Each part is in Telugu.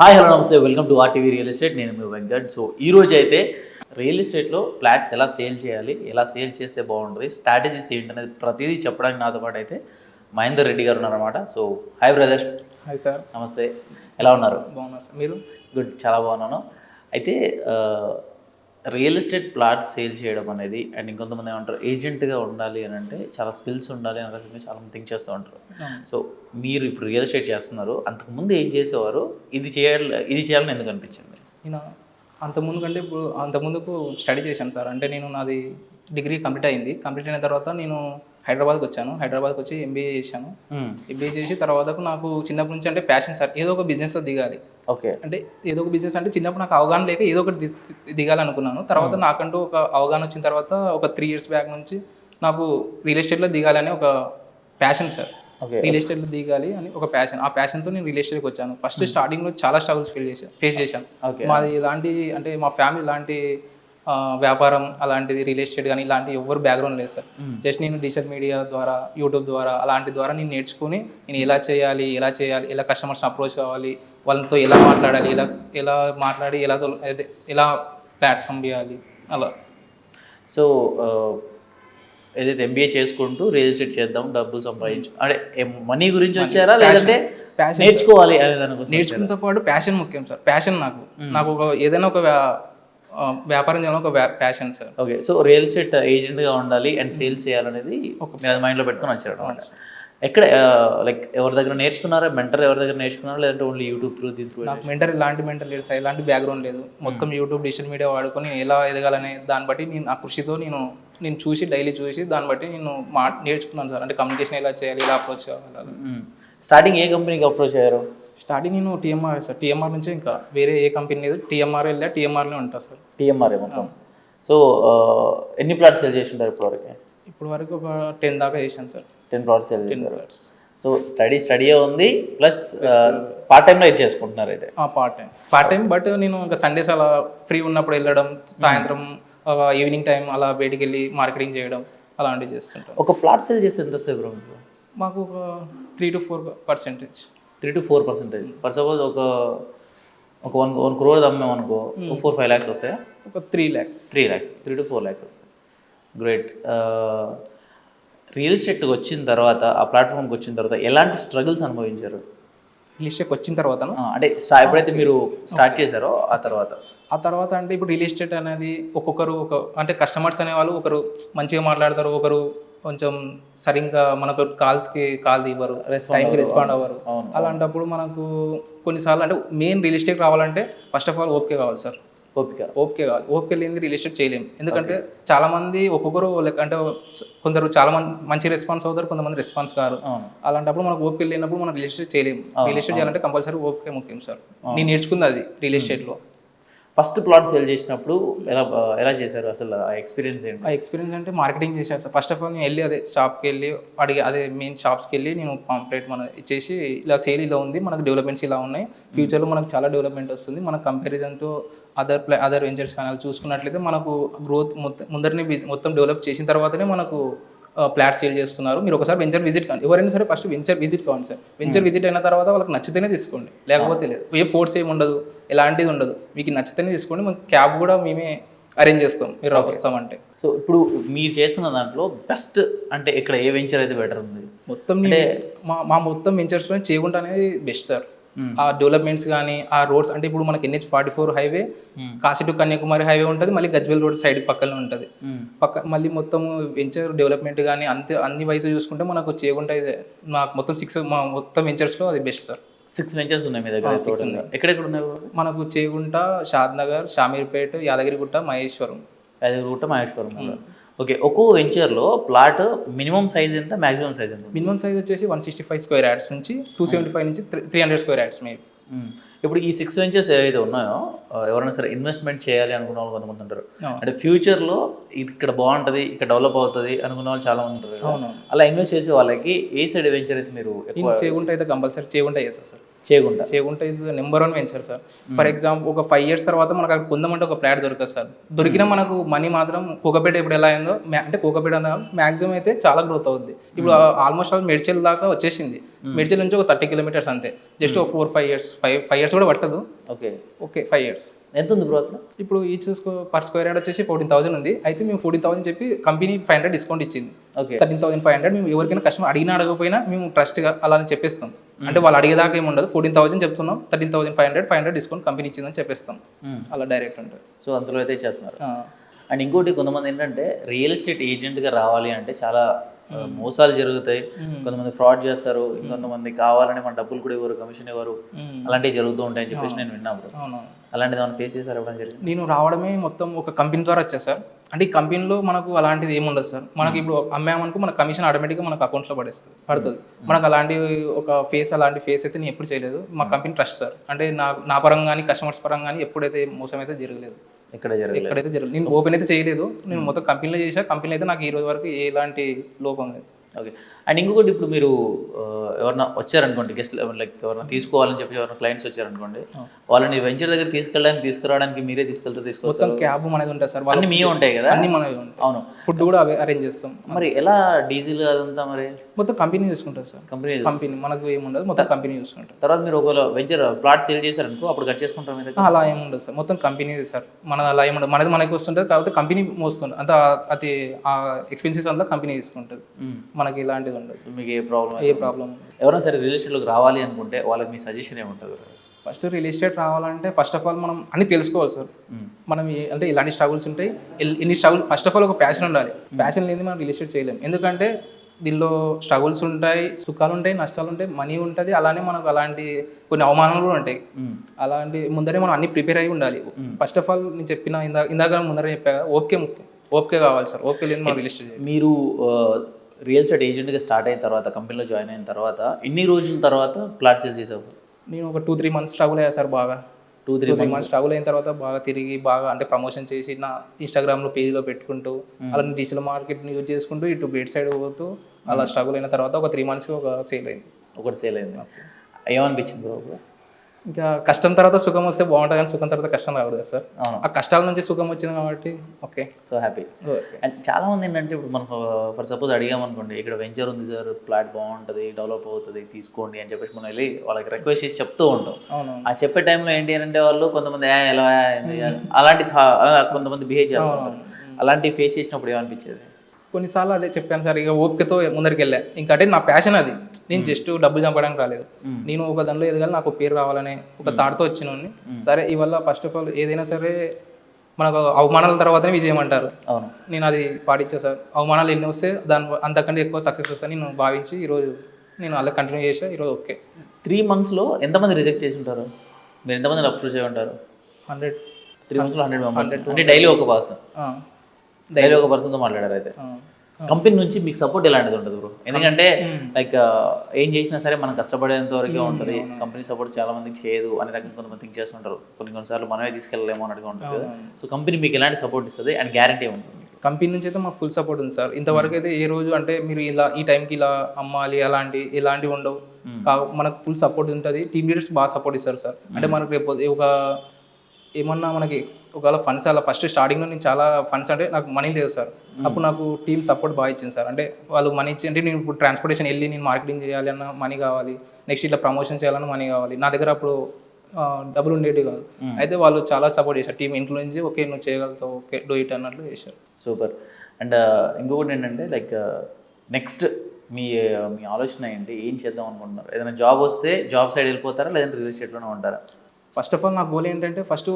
హాయ్ హలో నమస్తే welcome to RTV real estate. నేను మీ వెంకట్. సో ఈ రోజు అయితే రియల్ ఎస్టేట్లో ఫ్లాట్స్ ఎలా సేల్ చేయాలి ఎలా సేల్ చేస్తే బాగుంటుంది స్ట్రాటజీస్ ఏంటి అనేది ప్రతిదీ చెప్పడానికి నాతో పాటు అయితే మహేందర్ రెడ్డి గారు ఉన్నారన్నమాట. So hi brother. Hi sir. నమస్తే. ఎలా ఉన్నారు? బాగున్నా సార్. మీరు? గుడ్. చాలా బాగున్నాను. అయితే రియల్ ఎస్టేట్ ప్లాట్స్ సేల్ చేయడం అనేది అండ్ ఇంకొంతమంది ఏమంటారు ఏజెంట్గా ఉండాలి అని అంటే చాలా స్కిల్స్ ఉండాలి అని రకంగా చాలా మంది థింక్ చేస్తూ ఉంటారు. సో మీరు ఇప్పుడు రియల్ ఎస్టేట్ చేస్తున్నారు అంతకుముందు ఏం చేసేవారు? ఇది చేయాలి ఇది చేయాలని ఎందుకు అనిపించింది? నేను అంతకుముందు కంటే ఇప్పుడు అంతకుముందుకు స్టడీ చేశాను సార్. అంటే నేను నాది డిగ్రీ కంప్లీట్ అయింది. కంప్లీట్ అయిన తర్వాత నేను హైదరాబాద్కి వచ్చాను. హైదరాబాద్కి వచ్చి ఎంబీఏ చేశాను. ఎంబీఏ చేసి తర్వాతకు నాకు చిన్నప్పటి నుంచి అంటే ప్యాషన్ సార్. ఏదో ఒక బిజినెస్లో దిగాలి. ఓకే. అంటే ఏదో ఒక బిజినెస్ అంటే చిన్నప్పుడు నాకు అవగాహన లేక ఏదో ఒకటి దిగాలనుకున్నాను. తర్వాత నాకంటూ ఒక అవగాహన వచ్చిన తర్వాత ఒక త్రీ ఇయర్స్ బ్యాక్ నుంచి నాకు రియల్ ఎస్టేట్లో దిగాలని ఒక ప్యాషన్ సార్. రియల్ ఎస్టేట్లో దిగాలి అని ఒక ప్యాషన్ ఆ ప్యాషన్తో నేను రియల్ ఎస్టేట్కి వచ్చాను. ఫస్ట్ స్టార్టింగ్లో చాలా స్ట్రగుల్స్ ఫేస్ చేశాను ఫేస్ చేశాను. మాది ఇలాంటి అంటే మా ఫ్యామిలీ ఇలాంటి వ్యాపారం అలాంటిది రియల్ ఎస్టేట్ కానీ ఇలాంటి ఎవరు బ్యాక్గ్రౌండ్ లేదు సార్. జస్ట్ నేను డిజిటల్ మీడియా ద్వారా యూట్యూబ్ ద్వారా అలాంటి ద్వారా నేను నేర్చుకుని నేను ఎలా చేయాలి ఎలా చేయాలి ఎలా కస్టమర్స్ని అప్రోచ్ అవ్వాలి వాళ్ళతో ఎలా మాట్లాడాలి ఎలా ఎలా మాట్లాడి ఎలా ఎలా ప్లాట్స్ పంపించాలి అలా. సో ఏదైతే ఎంబీఏ చేసుకుంటూ రియల్ ఎస్టేట్ చేద్దాం డబ్బులు సంపాదించు అంటే మనీ గురించి వచ్చారా? లేదంటే నేర్చుకోవాలి అనే నేర్చుకున్నతో పాటు ప్యాషన్ ముఖ్యం సార్. ప్యాషన్ నాకు. నాకు ఒక ఏదైనా ఒక వ్యాపారం చేయాలని ఒక passion sir okay so real estate ఏజెంట్గా ఉండాలి అండ్ సేల్స్ చేయాలనేది మీరు అది మైండ్లో పెట్టుకొని వచ్చారు అనమాట ఎక్కడ లైక్ ఎవరి దగ్గర నేర్చుకున్నారా? మెంటర్ ఎవరి దగ్గర నేర్చుకున్నారా? లేదంటే ఓన్లీ యూట్యూబ్ త్రూ దీని త్రూ నాకు మెంటర్ ఇలాంటి మెంటర్ లేదు సార్ ఇలాంటి బ్యాక్గ్రౌండ్ లేదు. మొత్తం యూట్యూబ్ డిజిటల్ మీడియా వాడుకొని ఎలా ఎదగాలనే దాన్ని బట్టి నేను ఆ కృషితో నేను నేను చూసి డైలీ చూసి దాన్ని బట్టి నేను మా నేర్చుకున్నాను సార్ అంటే కమ్యూనికేషన్ ఎలా చేయాలి ఎలా అప్రోచ్ కావాలి స్టార్టింగ్ ఏ కంపెనీకి అప్రోచ్ అయ్యారు? స్టార్టింగ్ నేను టీఎంఆర్ సార్. టీఎంఆర్ నుంచి ఇంకా వేరే ఏ కంపెనీ లేదు. టీఎంఆర్ వెళ్ళా టీఎంఆర్లో ఉంటా సార్. టీఎంఆర్ మొత్తం? సో ఎన్ని ప్లాట్స్ సేల్ చేసి ఉంటారు ఇప్పటివరకు? ఇప్పుడు వరకు ఒక టెన్ దాకా చేశాను సార్. టెన్ ప్లాట్స్ సేల్ చేశారు. సో స్టడీ స్టడీయే ఉంది ప్లస్ పార్ట్ టైంలో ఇది చేసుకుంటున్నారు అయితే? Part time part time but నేను ఇంకా సండేస్ అలా ఫ్రీ ఉన్నప్పుడు వెళ్ళడం సాయంత్రం ఈవినింగ్ టైం అలా బయటికి వెళ్ళి మార్కెటింగ్ చేయడం అలాంటివి చేస్తుంటాం ఒక ప్లాట్ సేల్ చేస్తే ఎంత సేపు మీకు? మాకు ఒక three to four percentage. Three to four percentage for suppose ఒక ఒక వన్ వన్ క్రోర్ అమ్మామనుకో ఫోర్ ఫైవ్ ల్యాక్స్ వస్తాయా ఒక three lakhs three lakhs three to four lakhs వస్తాయి గ్రేట్ రియల్ ఎస్టేట్కి వచ్చిన తర్వాత ఆ ప్లాట్ఫామ్కి వచ్చిన తర్వాత ఎలాంటి స్ట్రగుల్స్ అనుభవించారు? రిజిస్ట్రేట్ వచ్చిన తర్వాత అంటే స్టా ఎప్పుడైతే మీరు స్టార్ట్ చేశారో ఆ తర్వాత? ఆ తర్వాత అంటే ఇప్పుడు రియల్ ఎస్టేట్ అనేది ఒక్కొక్కరు ఒక అంటే కస్టమర్స్ అనేవాళ్ళు ఒకరు మంచిగా మాట్లాడతారు ఒకరు కొంచెం సరిగ్గా మనకు కాల్స్కి కాల్ ఇవ్వరు టైంకి రెస్పాండ్ అవ్వరు. అలాంటప్పుడు మనకు కొన్నిసార్లు అంటే మెయిన్ రియల్ ఎస్టేట్ రావాలంటే ఫస్ట్ ఆఫ్ ఆల్ ఓకే కావాలి సార్. ఓపిక. ఓపిక కావాలి. ఓపిక లేనిది రియల్ ఎస్టేట్ చేయలేము ఎందుకంటే చాలా మంది ఒక్కొక్కరు లైక్ అంటే కొందరు చాలా మంది మంచి రెస్పాన్స్ అవుతారు కొంతమంది రెస్పాన్స్ కారు. అలాంటప్పుడు మనకు ఓపిక లేనప్పుడు మనం రియల్ ఎస్టేట్ చేయలేము రియల్ ఎస్టేట్ చేయాలంటే కంపల్సరీ ఓపిక ముఖ్యం సార్. నేను నేర్చుకుంది అది రియల్ ఎస్టేట్లో. ఫస్ట్ ప్లాట్ సేల్ చేసినప్పుడు ఎలా ఎలా చేశారు అసలు ఆ ఎక్స్పీరియన్స్ ఏంటి? ఆ ఎక్స్పీరియన్స్ అంటే మార్కెటింగ్ చేశాను సార్. ఫస్ట్ ఆఫ్ ఆల్ నేను వెళ్ళి అదే షాప్కి వెళ్ళి అడిగి అదే మెయిన్ షాప్స్కి వెళ్ళి నేను పాంప్లెట్ మన ఇచ్చేసి ఇలా సేల్ ఇలా ఉంది మనకు డెవలప్మెంట్స్ ఇలా ఉన్నాయి. ఫ్యూచర్లో మనకు చాలా డెవలప్మెంట్ వస్తుంది. మన comparison to other play other ventures channel చూసుకున్నట్లయితే మనకు గ్రోత్ మొత్తం ముందరనే బిజ్- మొత్తం డెవలప్ చేసిన తర్వాతనే మనకు ప్లాట్ సేల్ చేస్తున్నారు. మీరు ఒకసారి వెంచర్ విజిట్ కాండి ఎవరైనా సరే ఫస్ట్ వెంచర్ విజిట్ కావండి సార్. వెంచర్ విజిట్ అయిన తర్వాత వాళ్ళకి నచ్చితేనే తీసుకోండి. లేకపోతే లేదు. ఏ ఫోర్స్ ఏమి ఉండదు. ఎలాంటిది ఉండదు. మీకు నచ్చితేనే తీసుకోండి. మన క్యాబ్ కూడా మేమే అరేంజ్ చేస్తాం. మీరు వస్తామంటే. సో ఇప్పుడు మీరు చేస్తున్న దాంట్లో బెస్ట్ అంటే ఇక్కడ ఏ వెంచర్ అయితే బెటర్ ఉంది? మొత్తం మా మా మొత్తం వెంచర్స్ పైన చేయకుండా అనేది బెస్ట్ సార్. ఆ డెవలప్మెంట్స్ కానీ ఆ రోడ్స్ అంటే ఇప్పుడు మనకి NH forty four highway Kashi to Kanyakumari highway ఉంటుంది మళ్ళీ గజ్వెల్ రోడ్ సైడ్ పక్కనే ఉంటుంది. పక్క మళ్ళీ మొత్తం వెంచర్ డెవలప్మెంట్ కానీ అంతే అన్ని వయసు చూసుకుంటే మనకు చేయకుండా మాకు మొత్తం సిక్స్ మా మొత్తం వెంచర్స్లో అది బెస్ట్ సార్ సిక్స్ వెంచర్స్ ఉన్నాయి మీ దగ్గర. ఎక్కడెక్కడ ఉన్నాయి? మనకు చేగుంట షాద్ నగర్ షామీర్పేట్ యాదగిరిగుట్ట మహేశ్వరం. యాదగిరిగుట్ట మహేశ్వరం. ఓకే ఒక్కో వెంచర్లో ప్లాట్ మినిమం సైజ్ ఎంత మాక్సిమం సైజ్ ఎంత మినిమం సైజ్ వచ్చేసి one sixty five square yards నుంచి టూ సెవెంటీ ఫైవ్ నుంచి three hundred square yards maybe. ఇప్పుడు ఈ సిక్స్ వెంచర్స్ ఏవైతే ఉన్నాయో ఎవరైనా సరే ఇన్వెస్ట్మెంట్ చేయాలి అనుకున్న వాళ్ళు కొంతమంది ఉంటారు. అంటే ఫ్యూచర్లో ఇది ఇక్కడ బాగుంటుంది ఇక్కడ డెవలప్ అవుతుంది అనుకున్న వాళ్ళు చాలా మంది ఉంటారు అలా ఇన్వెస్ట్ చేసే వాళ్ళకి ఏ సైడ్ వెంచర్ అయితే మీరు చేగుంట అయితే కంపల్సరీ చేగుంట చేస్తాను సార్. చేయకుండా Chegunta is number one venture sir. For example ఒక ఫైవ్ ఇయర్స్ తర్వాత మనకు అక్కడ కొందామంటే ఒక ఫ్లాట్ దొరకదు సార్. దొరికినా మనకు మనీ మాత్రం కోకపేట ఇప్పుడు ఎలా అయిందో అంటే కోకపేట మ్యాక్సిమం అయితే చాలా గ్రోత్ అవుద్ది. ఇప్పుడు ఆల్మోస్ట్ ఆల్ మెడ్చల్ దాకా వచ్చేసింది. మెడ్చల్ నుంచి ఒక థర్టీ కిలోమీటర్స్ అంతే. జస్ట్ ఒక four five years five five years కూడా పట్టదు. ఓకే ఓకే ఫైవ్ ఇయర్స్ ఎంత ఉంది బ్రో ఇప్పుడు ఈచ్ పర్ స్క్వేర్ యార్డ్ వచ్చేసి ఫోర్టీన్ థౌసండ్ ఉంది. అయితే మేము ఫోర్టీన్ థౌసండ్ చెప్పి కంపెనీ ఫైవ్ హండ్రెడ్ డిస్కౌంట్ ఇచ్చింది. Okay. Thirteen thousand five hundred మేము ఎవరికైనా కస్టమర్ అడిగినా అడగకపోయినా మేము ట్రస్ట్గా అలా అని చెప్పేస్తాం. అంటే వాళ్ళు అడిగేదాకా ఏమి ఉండదు. ఫోర్టీన్ థౌసండ్ చెప్తున్నాం. Thirteen thousand five hundred five hundred discount company ఇచ్చిందని చెప్పేస్తాం. అలా డైరెక్ట్ ఉంటుంది సో అందులో అయితే చేస్తున్నారు. అండ్ ఇంకోటి కొంతమంది ఏంటంటే రియల్ ఎస్టేట్ ఏజెంట్గా రావాలి అంటే చాలా మోసాలు జరుగుతాయి. కొంతమంది ఫ్రాడ్ చేస్తారు. ఇంకొంతమంది కావాలని మన డబ్బులు కూడా ఇవ్వరు కమిషన్ ఇవ్వరు. అలాంటివి జరుగుతూ ఉంటాయని చెప్పేసి నేను విన్నాను అలాంటిది ఏమైనా ఫేస్ చేశారు జరిగింది? నేను రావడమే మొత్తం ఒక కంపెనీ ద్వారా వచ్చా సార్. అంటే ఈ కంపెనీలో మనకు అలాంటిది ఏమి ఉండదు సార్. మనకి ఇప్పుడు అమ్మామనుకో మన కమిషన్ ఆటోమేటిక్గా మనకు అకౌంట్లో పడేస్తుంది పడుతుంది. మనకు అలాంటి ఒక ఫేస్ అలాంటి ఫేస్ అయితే నేను ఎప్పుడు చేయలేదు. మా కంపెనీ ట్రస్ట్ సార్. అంటే నా నా పరంగా కానీ కస్టమర్స్ పరంగా కానీ ఎప్పుడైతే మోసం అయితే జరగలేదు. ఎక్కడైతే జరగలేదు. నేను ఓపెన్ అయితే చేయలేదు. నేను మొత్తం కంపెనీలో చేసా. కంపెనీ అయితే నాకు ఈ రోజు వరకు ఎలాంటి లోపం లేదు. ఓకే అండ్ ఇంకొకటి ఇప్పుడు మీరు ఎవరన్నా వచ్చారనుకోండి గెస్ట్ లైక్ ఎవరైనా తీసుకోవాలని చెప్పి ఎవరైనా క్లయింట్స్ వచ్చారనుకోండి వాళ్ళని వెంచర్ దగ్గర తీసుకెళ్ళడానికి తీసుకురావడానికి మీరే తీసుకెళ్తారు మొత్తం తీసుకొస్తారు క్యాబ్ అనేది ఉంటుంది సార్ అన్ని మీ ఉంటాయి కదా? అన్ని మనవి ఉంటాయి. అవును. ఫుడ్ కూడా అవే అరేంజ్ చేస్తాం. మరి ఎలా డీజిల్ అదంతా మరి? మొత్తం కంపెనీ చూసుకుంటారు సార్. కంపెనీ కంపెనీ మనకు ఏముండదు మొత్తం కంపెనీ చూసుకుంటారు. తర్వాత మీరు ఒకవేళ వెంచర్ ప్లాట్ సేల్ చేశారనుకో అప్పుడు కట్ చేసుకుంటారు మీరు అలా ఏముండదు సార్ మొత్తం కంపెనీ సార్. మనది అలా ఏముండదు. మనది మనకి వస్తుంటుంది కాకపోతే కంపెనీ మోస్తుంది అంత అది ఆ ఎక్స్పెన్సెస్ అంతా కంపెనీ తీసుకుంటుంది. మనకి ఇలాంటిది ఉండదు. మీకు ఏ ప్రాబ్లం ఏ ప్రాబ్లం ఎవరైనా సరే రియల్ ఎస్టేట్లోకి రావాలి అనుకుంటే వాళ్ళకి మీ సజెషన్ ఏముంటుంది? ఫస్ట్ రియల్ ఎస్టేట్ రావాలంటే ఫస్ట్ ఆఫ్ ఆల్ మనం అన్ని తెలుసుకోవాలి సార్ మనం ఈ- అంటే ఇలాంటి స్ట్రగుల్స్ ఉంటాయి. ఎన్ని స్ట్రగుల్ ఫస్ట్ ఆఫ్ ఆల్ ఒక ప్యాషన్ ఉండాలి. ప్యాషన్ లేని మనం రియల్ ఎస్టేట్ చేయలేం. ఎందుకంటే దీనిలో స్ట్రగుల్స్ ఉంటాయి సుఖాలు ఉంటాయి నష్టాలు ఉంటాయి మనీ ఉంటుంది. అలానే మనకు అలాంటి కొన్ని అవమానాలు కూడా ఉంటాయి. అలాంటి ముందరే మనం అన్ని ప్రిపేర్ అయి ఉండాలి. ఫస్ట్ ఆఫ్ ఆల్ నేను చెప్పిన ఇందా ఇందాక ముందరే చెప్పా కదా, ఓకే ముఖ్యం. ఓకే కావాలి సార్ ఓకే లేని మనం రియల్ ఎస్టేట్ మీరు రియల్ ఎస్టేట్ ఏజెంట్గా స్టార్ట్ అయిన తర్వాత కంపెనీలో జాయిన్ అయిన తర్వాత ఎన్ని రోజుల తర్వాత ప్లాట్ సేల్ చేసావు? నేను ఒక టూ త్రీ మంత్స్ స్ట్రగుల్ అయ్యా సార్ బాగా. Two three months? స్ట్రగుల్ అయిన తర్వాత బాగా తిరిగి బాగా అంటే ప్రమోషన్ చేసి నా ఇన్స్టాగ్రామ్లో పేజ్లో పెట్టుకుంటూ అలా డిజిటల్ మార్కెట్ని యూజ్ చేసుకుంటూ ఇటు బెడ్ సైడ్ పోతూ అలా స్ట్రగుల్ అయిన తర్వాత ఒక త్రీ మంత్స్కి ఒక సేల్ అయింది. ఒకటి సేల్ అయింది. ఏమనిపించింది బ్రో? ఇంకా కష్టం తర్వాత సుఖం వస్తే బాగుంటుంది కానీ సుఖం తర్వాత కష్టం రాదు కదా సార్. అవును. ఆ కష్టాల నుంచి సుఖం వచ్చింది కాబట్టి ఓకే. So happy. అండ్ చాలా మంది ఏంటంటే ఇప్పుడు మనం ఫర్ సపోజ్ అడిగామనుకోండి ఇక్కడ వెంచర్ ఉంది సార్ ప్లాట్ బాగుంటుంది డెవలప్ అవుతుంది తీసుకోండి అని చెప్పేసి మనం వెళ్ళి వాళ్ళకి రిక్వెస్ట్ చేసి చెప్తూ ఉంటాం. అవును ఆ చెప్పే టైంలో ఏంటి అంటే వాళ్ళు కొంతమంది "ఏ, ఎలా ఏంది?" అలాంటి కొంతమంది బిహేవ్ చేస్తుంటారు అలాంటి ఫేస్ చేసినప్పుడు ఏమనిపించేది? కొన్నిసార్లు అదే చెప్పాను సార్ ఇక ఓపికతో ముందరికి వెళ్ళా. ఇంకా అంటే నా ప్యాషన్ అది. నేను జస్ట్ డబ్బులు చంపడానికి రాలేదు. నేను ఒక దానిలో ఎదగాలి నాకు పేరు రావాలనే ఒక థాట్తో వచ్చిన సరే ఇవల్ల ఫస్ట్ ఆఫ్ ఆల్ ఏదైనా సరే మనకు అవమానాల తర్వాతనే విజయం అంటారు. అవును. నేను అది పాటించా సార్. అవమానాలు ఎన్ని వస్తే దాని అంతకంటే ఎక్కువ సక్సెస్ వస్తాయని నేను భావించి ఈరోజు నేను అలా కంటిన్యూ చేసా ఈరోజు ఓకే. త్రీ మంత్స్లో ఎంతమంది రిజెక్ట్ చేసి ఉంటారు? మీరు ఎంతమంది అప్రూవ్ చేయి ఉంటారు హండ్రెడ్ త్రీ మంత్స్లో హండ్రెడ్ మెంబర్స్ అంటే డైలీ ఒక పర్సన్ డైలీ ఒక పర్సన్తో మాట్లాడారు అయితే. కంపెనీ నుంచి మీకు సపోర్ట్ ఎలాంటిది ఉంటుంది బ్రో ఎందుకంటే లైక్ ఏం చేసినా సరే మనం కష్టపడేంత వరకే ఉంటుంది. కంపెనీ సపోర్ట్ చాలా మందికి చేయదు అనే రకంగా కొంతమంది థింక్ చేస్తుంటారు. కొన్ని కొన్నిసార్లు మనమే తీసుకెళ్ళలేమో అన్నట్టుగా ఉంటుంది కదా. సో కంపెనీ మీకు ఎలాంటి సపోర్ట్ ఇస్తుంది అండ్ గ్యారంటీ ఉంటుంది కంపెనీ నుంచి అయితే మాకు ఫుల్ సపోర్ట్ ఉంది సార్. ఇంతవరకు అయితే ఏ రోజు అంటే మీరు ఇలా ఈ టైంకి ఇలా అమ్మాలి అలాంటి ఎలాంటివి ఉండవు. మనకు ఫుల్ సపోర్ట్ ఉంటుంది. టీమ్ లీడర్స్ బాగా సపోర్ట్ ఇస్తారు సార్. అంటే మనకు రేపు ఒక ఏమన్నా మనకి ఒకవేళ ఫండ్స్ అలా ఫస్ట్ స్టార్టింగ్లో నేను చాలా ఫండ్స్ అంటే నాకు మనీ లేదు సార్. అప్పుడు నాకు టీమ్ సపోర్ట్ బాగా ఇచ్చింది సార్. అంటే వాళ్ళు మనీ ఇచ్చి అంటే నేను ఇప్పుడు ట్రాన్స్పోర్టేషన్ వెళ్ళి నేను మార్కెటింగ్ చేయాలి అన్న మనీ కావాలి. నెక్స్ట్ ఇట్లా ప్రమోషన్ చేయాలన్న మనీ కావాలి. నా దగ్గర అప్పుడు డబ్బులు ఉండేవి కాదు. అయితే వాళ్ళు చాలా సపోర్ట్ చేశారు. టీం ఇంట్లో నుంచి ఓకే నువ్వు చేయగలుగుతావు ఓకే డూ ఇట్ అన్నట్లు చేశారు. సూపర్. అండ్ ఇంకొకటి ఏంటంటే లైక్ నెక్స్ట్ మీ మీ ఆలోచన ఏంటి? ఏం చేద్దాం అనుకుంటున్నారు? ఏదైనా జాబ్ వస్తే జాబ్ సైడ్ వెళ్ళిపోతారా? లేదంటే రియల్ ఎస్టేట్లోనే ఉంటారా? ఫస్ట్ ఆఫ్ ఆల్ నా గోల్ ఏంటంటే ఫస్ట్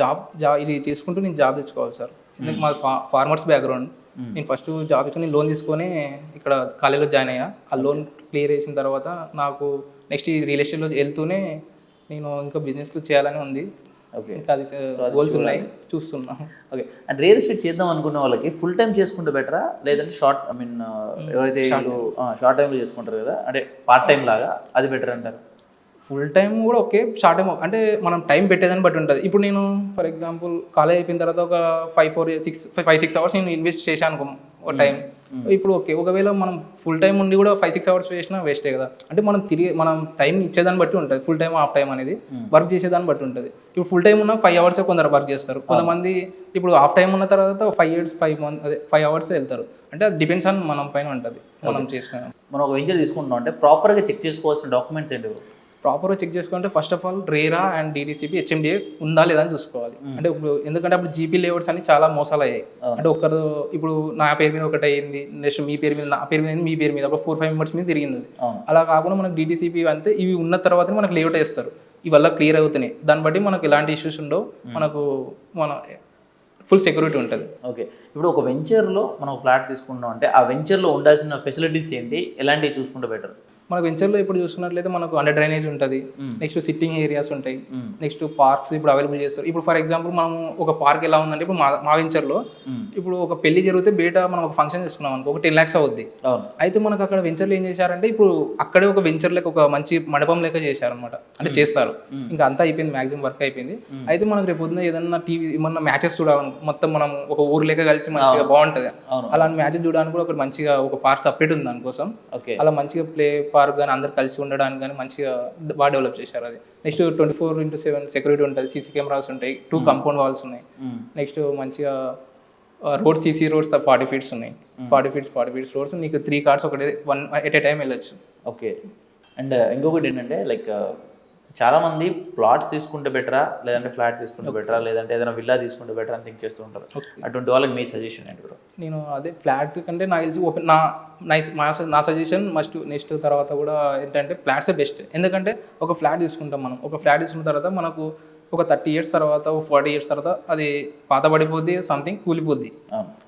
జాబ్ జాబ్ ఇది చేసుకుంటూ నేను జాబ్ తెచ్చుకోవాలి సార్ ఎందుకు మా ఫార్మర్స్ బ్యాక్గ్రౌండ్ నేను ఫస్ట్ జాబ్ తీసుకొని లోన్ తీసుకొని ఇక్కడ కాలేజీలో జాయిన్ అయ్యా. ఆ లోన్ క్లియర్ చేసిన తర్వాత నాకు నెక్స్ట్ ఈ రియల్ ఎస్టేట్లో వెళ్తూనే నేను ఇంకా బిజినెస్లు చేయాలని ఉంది. ఓకే ఇంకా అది గోల్స్ ఉన్నాయి. చూస్తున్నా. ఓకే అండ్ రియల్ ఎస్టేట్ చేద్దాం అనుకున్న వాళ్ళకి ఫుల్ టైం చేసుకుంటే బెటరా లేదంటే షార్ట్ ఐ మీన్ ఎవరైతే షార్ట్ టైంలో చేసుకుంటారు కదా? అంటే పార్ట్ టైం లాగా అది బెటర్ అంటారు. ఫుల్ టైం కూడా ఓకే షార్ట్ టైం అంటే మనం టైం పెట్టేదాన్ని బట్టి ఉంటుంది. ఇప్పుడు నేను ఫర్ ఎగ్జాంపుల్ కాలేజ్ అయిపోయిన తర్వాత ఒక five four six five six hours నేను ఇన్వెస్ట్ చేశాను ఒక టైం ఇప్పుడు ఓకే ఒకవేళ మనం ఫుల్ టైం ఉండి కూడా ఫైవ్ సిక్స్ అవర్స్ చేసినా వేస్టే కదా. అంటే మనం తిరిగి మనం టైం ఇచ్చేదాన్ని బట్టి ఉంటుంది. ఫుల్ టైం హాఫ్ టైం అనేది వర్క్ చేసేదాన్ని బట్టి ఉంటుంది. ఇప్పుడు ఫుల్ టైం ఉన్న ఫైవ్ అవర్స్ కొందరు వర్క్ చేస్తారు. కొంతమంది ఇప్పుడు హాఫ్ టైం ఉన్న తర్వాత ఫైవ్ ఇయర్స్ ఫైవ్ మంత్ అదే ఫైవ్ అవర్స్ వెళ్తారు. అంటే అది డిపెండ్స్ ఆన్ మనం పైన ఉంటుంది. మనం చేసుకున్నాం మనం ఒక వెంచర్ తీసుకుంటున్నాం అంటే ప్రాపర్గా చెక్ చేసుకోవాల్సిన డాక్యుమెంట్స్ ఏంటి? ప్రాపర్గా చెక్ చేసుకుంటే first of all RERA and DTCP HMDA ఉందా లేదా అని చూసుకోవాలి. అంటే ఇప్పుడు ఎందుకంటే అప్పుడు జీపీ లేఅవుట్స్ అన్ని చాలా మోసాలు అయ్యాయి అంటే ఒకరు ఇప్పుడు నా పేరు మీద ఒకటి అయ్యింది నెక్స్ట్ మీ పేరు మీద నా పేరు మీద అయింది, మీ పేరు మీద ఒక ఫోర్ ఫైవ్ మెంబర్స్ మీద తిరిగింది. అలా కాకుండా మనకు డిటిసిపి అంతే ఇవి ఉన్న తర్వాతనే మనకు లేఅవుట్ వేస్తారు. ఇవల్ల క్లియర్ అవుతున్నాయి. దాన్ని బట్టి మనకు ఎలాంటి ఇష్యూస్ ఉండవు. మనకు మన ఫుల్ సెక్యూరిటీ ఉంటుంది. ఓకే. ఇప్పుడు ఒక వెంచర్లో మనం ఒక ఫ్లాట్ తీసుకుంటున్నాం అంటే ఆ వెంచర్లో ఉండాల్సిన ఫెసిలిటీస్ ఏంటి? ఎలాంటివి చూసుకుంటే బెటర్ మన వెంచర్లో ఇప్పుడు చూసుకున్నట్లయితే మనకు అండర్ డ్రైనేజ్ ఉంటుంది. నెక్స్ట్ సిట్టింగ్ ఏరియాస్ ఉంటాయి. నెక్స్ట్ పార్క్స్ ఇప్పుడు అవైలబుల్ చేస్తారు. ఇప్పుడు ఫర్ ఎగ్జాంపుల్ మనం ఒక పార్క్ ఎలా ఉందంటే ఇప్పుడు మా మా వెంచర్లో ఇప్పుడు ఒక పెళ్ళి జరిగితే బయట మనం ఒక ఫంక్షన్ తీసుకున్నాం అనుకో ఒక టెన్ ల్యాక్స్ అవుద్ది. అయితే మనకు అక్కడ వెంచర్లో ఏం చేశారంటే ఇప్పుడు అక్కడే ఒక వెంచర్ లెక్క ఒక మంచి మండపం లెక్క చేశారనమాట అంటే చేస్తారు. ఇంకా అంతా అయిపోయింది మాక్సిమం వర్క్ అయిపోయింది. అయితే మనకు రేపు పొద్దున్న ఏదన్నా టీవీ ఏమన్నా మ్యాచెస్ చూడాలి మొత్తం మనం ఒక ఊరు లెక్క కలిసి మంచిగా బాగుంటుంది. అలాంటి మ్యాచెస్ చూడడానికి కూడా ఒకటి మంచిగా ఒక పార్క్ సపరేట్ ఉంది దానికోసం అలా మంచిగా ప్లే పార్క్ కానీ అందరు కలిసి ఉండడానికి కానీ మంచిగా బాగా డెవలప్ చేశారు అది. Next twenty four into seven security ఉంటుంది సీసీ కెమెరాస్ ఉంటాయి టూ కంపౌండ్ వాల్స్ ఉన్నాయి. నెక్స్ట్ మంచిగా road CC roads forty feets ఉన్నాయి. Forty feets forty feets roads నీకు త్రీ కార్స్ ఒకటి వన్ ఎట్ ఏ టైం వెళ్ళొచ్చు. ఓకే. అండ్ ఇంకొకటి ఏంటంటే లైక్ చాలా మంది ప్లాట్స్ తీసుకుంటే బెటరా లేదంటే ఫ్లాట్ తీసుకుంటే బెటరా లేదంటే ఏదైనా విల్లా తీసుకుంటే బెటర్ అని థింక్ చేస్తూ ఉంటారు. అటువంటి వాళ్ళకి మీ సజెషన్ ఏంటి బ్రో నేను అదే ఫ్లాట్ కంటే నాకు తెలిసి ఓపెన్ నా నైస్ మా నా సజెషన్ మస్ట్ నెక్స్ట్ తర్వాత కూడా ఏంటంటే ఫ్లాట్సే బెస్ట్ ఎందుకంటే ఒక ఫ్లాట్ తీసుకుంటాం మనం. ఒక ఫ్లాట్ తీసుకున్న తర్వాత మనకు ఒక థర్టీ ఇయర్స్ తర్వాత ఒక ఫార్టీ ఇయర్స్ తర్వాత అది పాత పడిపోద్ది సంథింగ్ కూలిపోద్ది.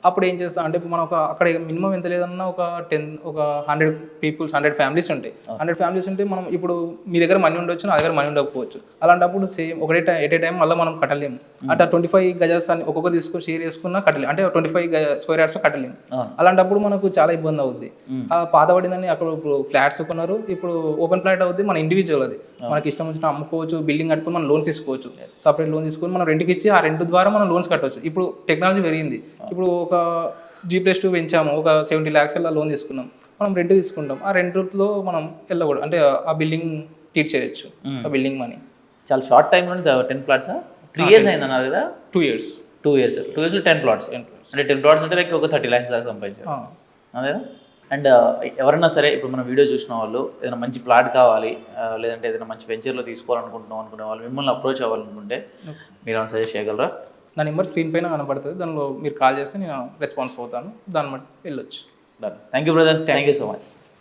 అప్పుడు ఏం చేస్తాం అంటే ఇప్పుడు మనం ఒక అక్కడ మినిమం ఎంత లేదన్నా ఒక టెన్ ఒక హండ్రెడ్ పీపుల్స్ హండ్రెడ్ ఫ్యామిలీస్ ఉంటాయి. హండ్రెడ్ ఫ్యామిలీస్ ఉంటే మనం ఇప్పుడు మీ దగ్గర మనీ ఉండొచ్చు నా దగ్గర మనీ ఉండకపోవచ్చు. అలాంటప్పుడు సేమ్ ఒకటే టైం ఎట్ ఏ టైం మళ్ళీ మనం కట్టలేము. అట్లా ట్వంటీ ఫైవ్ గజాస్ అని ఒక్కొక్క తీసుకొని షేర్ చేసుకున్నా కట్టలేము. అంటే ట్వంటీ ఫైవ్ స్క్వేర్ యార్డ్స్ కట్టలేము. అలాంటప్పుడు మనకు చాలా ఇబ్బంది అవుద్ది. ఆ పాత పడిందని అక్కడ ఇప్పుడు ఫ్లాట్స్ కొన్నారు. ఇప్పుడు ఓపెన్ ఫ్లాట్ అవుద్ది మన ఇండివిజువల్ అది. మనకి ఇష్టం వచ్చిన అమ్ముకోవచ్చు బిల్డింగ్ కట్టుకొని మనం లోన్స్ తీసుకోవచ్చు. సపరేట్ లోన్ తీసుకొని మనం రెంట్కి ఇచ్చి ఆ రెంట్ ద్వారా మనం లోన్స్ కట్టవచ్చు ఇప్పుడు టెక్నాలజీ పెరిగింది. ఇప్పుడు ఒక జీ ప్లస్ టూ పెంచాము. ఒక సెవెంటీ ల్యాక్స్ అలా లోన్ తీసుకున్నాం. మనం రెంట్ తీసుకుంటాం. ఆ రెంట్లో మనం వెళ్ళకూడదు. అంటే ఆ బిల్డింగ్ తీర్చేయచ్చు. ఆ బిల్డింగ్ మనీ చాలా షార్ట్ టైంలో టెన్ ప్లాట్స్ త్రీ ఇయర్స్ అయింది అన్నారు కదా? Two years two years two years ten plots అంటే టెన్ ప్లాట్స్ అంటే లైక్ ఒక థర్టీ ల్యాక్స్ దాకా సంపాదించారు. అదేనా అండ్ ఎవరన్నా సరే ఇప్పుడు మన వీడియో చూసిన వాళ్ళు ఏదైనా మంచి ప్లాట్ కావాలి లేదంటే ఏదైనా మంచి వెంచర్లో తీసుకోవాలనుకుంటున్నాం అనుకునే వాళ్ళు మిమ్మల్ని అప్రోచ్ అవ్వాలనుకుంటే మీరు ఏమైనా సజెస్ట్ చేయగలరా? నా నెంబర్ స్క్రీన్ పైన కనపడుతుంది దానిలో మీరు కాల్ చేస్తే నేను రెస్పాన్స్ అవుతాను. దాన్ని బట్టి వెళ్ళొచ్చు. Thank you brother. Thank you so much.